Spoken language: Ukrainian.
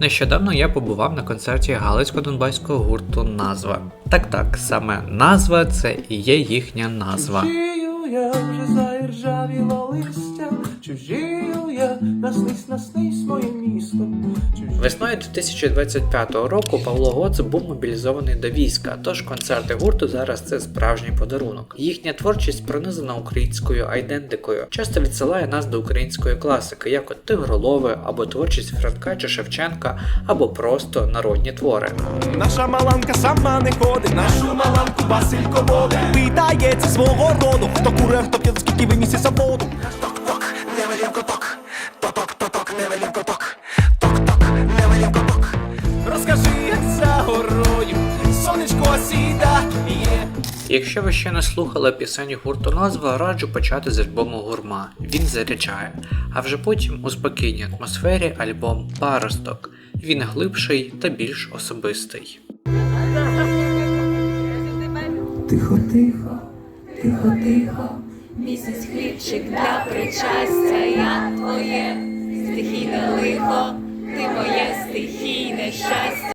Нещодавно я побував на концерті галицько-донбаського гурту Назва. Так так, саме назва це і є їхня назва. Чужію я вже заіржавіло листя, чужію я, наснись, наснись моє місто. Весною 2025 року Павло Гоц був мобілізований до війська, тож концерти гурту зараз це справжній подарунок. Їхня творчість пронизана українською айдентикою, часто відсилає нас до української класики, як от Тигролови, або творчість Франка чи Шевченка, або просто народні твори. Наша маланка сама не ходить, нашу маланку Василько води. Питається свого роду, хто куре, хто п'є, скільки ви місяця воду. Якщо ви ще не слухали пісень гурту назва, раджу почати з альбому Гурма. Він заряджає. А вже потім у спокійній атмосфері альбом Паросток. Він глибший та більш особистий. Тихо, тихо, тихо, тихо. Місяць хлібчик для причастя, я твоє стихійне лихо,